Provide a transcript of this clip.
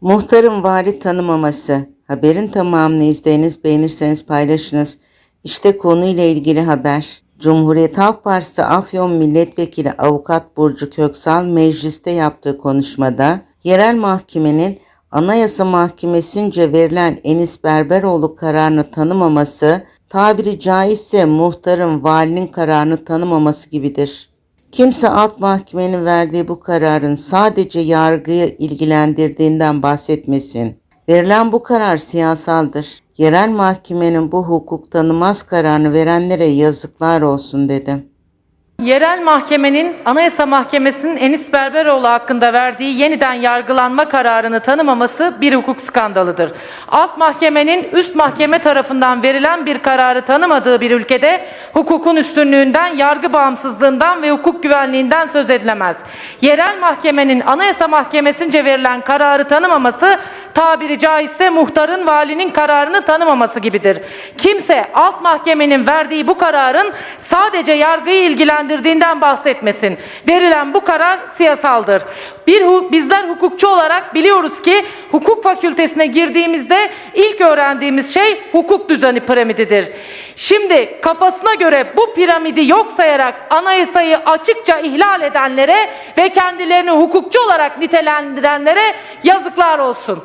Muhtarın vali tanımaması. Haberin tamamını izleyiniz, beğenirseniz paylaşınız. İşte konuyla ilgili haber. Cumhuriyet Halk Partisi Afyon Milletvekili Avukat Burcu Köksal mecliste yaptığı konuşmada yerel mahkemenin Anayasa Mahkemesi'nce verilen Enis Berberoğlu kararını tanımaması, tabiri caizse muhtarın valinin kararını tanımaması gibidir. Kimse alt mahkemenin verdiği bu kararın sadece yargıyı ilgilendirdiğinden bahsetmesin. Verilen bu karar siyasaldır. Yerel mahkemenin bu hukuk tanımaz kararını verenlere yazıklar olsun dedim. Yerel mahkemenin Anayasa Mahkemesi'nin Enis Berberoğlu hakkında verdiği yeniden yargılanma kararını tanımaması bir hukuk skandalıdır. Alt mahkemenin üst mahkeme tarafından verilen bir kararı tanımadığı bir ülkede hukukun üstünlüğünden, yargı bağımsızlığından ve hukuk güvenliğinden söz edilemez. Yerel mahkemenin Anayasa Mahkemesi'nce verilen kararı tanımaması tabiri caizse muhtarın valinin kararını tanımaması gibidir. Kimse alt mahkemenin verdiği bu kararın sadece yargıyı ilgilendirdiğinden bahsetmesin. Verilen bu karar siyasaldır. Bir bizler hukukçu olarak biliyoruz ki hukuk fakültesine girdiğimizde ilk öğrendiğimiz şey hukuk düzeni piramididir. Şimdi kafasına göre bu piramidi yok sayarak anayasayı açıkça ihlal edenlere ve kendilerini hukukçu olarak nitelendirenlere yazıklar olsun.